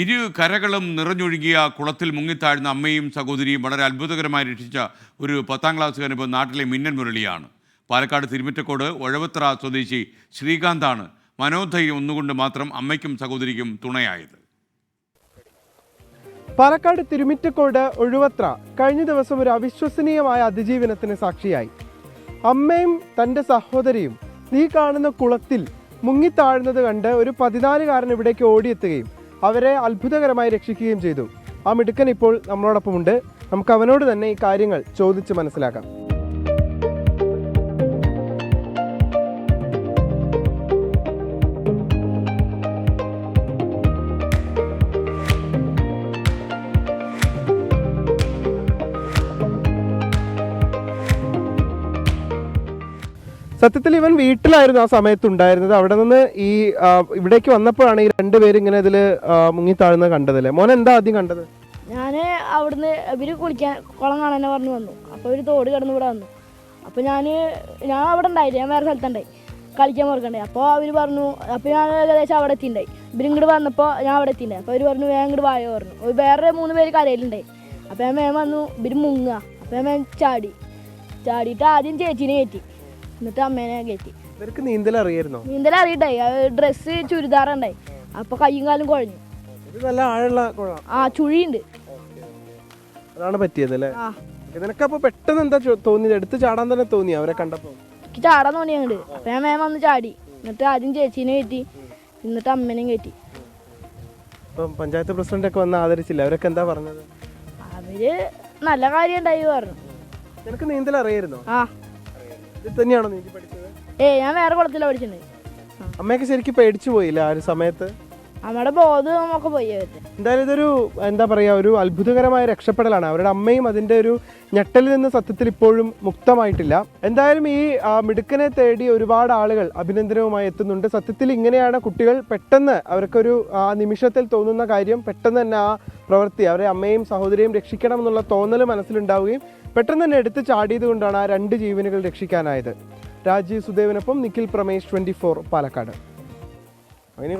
ഇരു കരകളും നിറഞ്ഞൊഴുകിയ കുളത്തിൽ മുങ്ങിത്താഴ്ന്ന അമ്മയും സഹോദരിയും വളരെ അത്ഭുതകരമായി രക്ഷിച്ച ഒരു പത്താം ക്ലാസ്സുകാരൻ ഇപ്പോൾ നാട്ടിലെ മിന്നൻ മുരളിയാണ്. പാലക്കാട് തിരുമിറ്റക്കോട് ഒഴവത്ര സ്വദേശി ശ്രീകാന്താണ് മനോധൈര്യം ഒന്നുകൊണ്ട് മാത്രം അമ്മയ്ക്കും സഹോദരിക്കും തുണയായത്. പാലക്കാട് തിരുമിറ്റക്കോട് ഒഴുവത്ര കഴിഞ്ഞ ദിവസം ഒരു അവിശ്വസനീയമായ അതിജീവനത്തിന് സാക്ഷിയായി. അമ്മയും തന്റെ സഹോദരിയും നീ കാണുന്ന കുളത്തിൽ മുങ്ങിത്താഴുന്നത് കണ്ട് ഒരു പതിനാലുകാരൻ ഇവിടേക്ക് ഓടിയെത്തുകയും അവരെ അത്ഭുതകരമായി രക്ഷിക്കുകയും ചെയ്തു. ആ മിടുക്കൻ ഇപ്പോൾ നമ്മളോടൊപ്പമുണ്ട്. നമുക്ക് അവനോട് തന്നെ ഈ കാര്യങ്ങൾ ചോദിച്ച് മനസ്സിലാക്കാം. സത്യത്തിൽ ഇവൻ വീട്ടിലായിരുന്നു ആ സമയത്ത് ഉണ്ടായിരുന്നത്. അവിടെ നിന്ന് ഈ ഇവിടേക്ക് വന്നപ്പോഴാണ് ഈ രണ്ടുപേരും ഇങ്ങനെ ഇതിൽ മുങ്ങിത്താഴുന്നത് കണ്ടതല്ലേ മോൻ എന്താ ആദ്യം കണ്ടത്? ഞാൻ അവിടുന്ന് ഇവർ കുളിക്കാൻ കുളം കാണാൻ പറഞ്ഞു വന്നു. അപ്പോൾ ഒരു തോട് കിടന്ന് ഇവിടെ വന്നു. അപ്പോൾ ഞാൻ ഞാൻ അവിടെ ഉണ്ടായില്ല. ഞാൻ വേറെ സ്ഥലത്തുണ്ടായി കളിക്കാൻ മറക്കണ്ടേ അപ്പോൾ അവർ പറഞ്ഞു അപ്പോൾ ഞാൻ ഏകദേശം അവിടെ എത്തിണ്ടായി. ഇവർ ഇങ്ങോട്ട് വന്നപ്പോൾ ഞാൻ അവിടെ എത്തിണ്ടായി. അപ്പോൾ അവർ പറഞ്ഞു വേഗം ഇങ്ങോട്ട് വായോ പറഞ്ഞു. വേറെ മൂന്ന് പേര് കരയിലുണ്ടായി. അപ്പോൾ ഞാൻ വേഗം വന്നു ഇവർ മുങ്ങുക. അപ്പോൾ ഞാൻ ചാടി. ചാടിയിട്ട് ആദ്യം ചേച്ചീനെ കയറ്റി. എന്നിട്ട് അമ്മേനെ കയറ്റി ഇവർക്ക് നീന്തൽ അറിയായിരുന്നോ? നീന്തൽ അറിയണ്ടായി. ഡ്രസ്സ് ചുരിദാറുണ്ടായി. അപ്പൊ കയ്യും കാലും കുഴഞ്ഞു. നല്ല ആഴമുള്ള ആ ചുഴിയുണ്ട്. അതാണ് പറ്റിയത് അല്ലേ? ആ. അപ്പൊ പെട്ടെന്ന് എന്താ തോന്നിയത്? എടുത്ത് ചാടാൻ തന്നെ തോന്നി അവരെ കണ്ടപ്പോ? എനിക്ക് ചാടാൻ തോന്നിയുണ്ട് അപ്പൊ ഞാൻ മേം വന്ന് ചാടി. എന്നിട്ട് ആദ്യം ചേച്ചീനെ കയറ്റി. എന്നിട്ട് അമ്മേനെയും കയറ്റി. ഇപ്പം പഞ്ചായത്ത് പ്രസിഡന്റ് ഒക്കെ വന്ന് ആദരിച്ചില്ല? അവരൊക്കെ എന്താ പറഞ്ഞത്? അവർ നല്ല കാര്യം ഉണ്ടായി പറഞ്ഞു. നിനക്ക് നീന്തൽ അറിയായിരുന്നോ? ആ. തന്നെയാണോ നീന്തി പഠിച്ചത്? ഏ ഞാൻ വേറെ കുളത്തിലാണ് പഠിച്ചിട്ടുണ്ട് അമ്മയൊക്കെ ശരിക്കും പേടിച്ചു പോയില്ല ആ ഒരു സമയത്ത്? നമ്മുടെ ബോധം ഒക്കെ പോയി അവരുടെ എന്തായാലും ഇതൊരു എന്താ പറയുക ഒരു അത്ഭുതകരമായ രക്ഷപ്പെടലാണ്. അവരുടെ അമ്മയും അതിന്റെ ഒരു ഞെട്ടലിൽ നിന്ന് സത്യത്തിൽ ഇപ്പോഴും മുക്തമായിട്ടില്ല. എന്തായാലും ഈ മിടുക്കനെ തേടി ഒരുപാട് ആളുകൾ അഭിനന്ദനവുമായി എത്തുന്നുണ്ട്. സത്യത്തിൽ ഇങ്ങനെയാണ് കുട്ടികൾ പെട്ടെന്ന് അവർക്കൊരു ആ നിമിഷത്തിൽ തോന്നുന്ന കാര്യം പെട്ടെന്ന് തന്നെ ആ പ്രവൃത്തി അവരെ അമ്മയും സഹോദരിയും രക്ഷിക്കണം എന്നുള്ള തോന്നൽ മനസ്സിലുണ്ടാവുകയും പെട്ടെന്ന് തന്നെ എടുത്ത് ചാടിയത് കൊണ്ടാണ് ആ രണ്ട് ജീവനുകൾ രക്ഷിക്കാനായത്. രാജീവ് സുദേവിനൊപ്പം നിഖിൽ പ്രമേഷ് ട്വന്റി ഫോർ പാലക്കാട്. അങ്ങനെ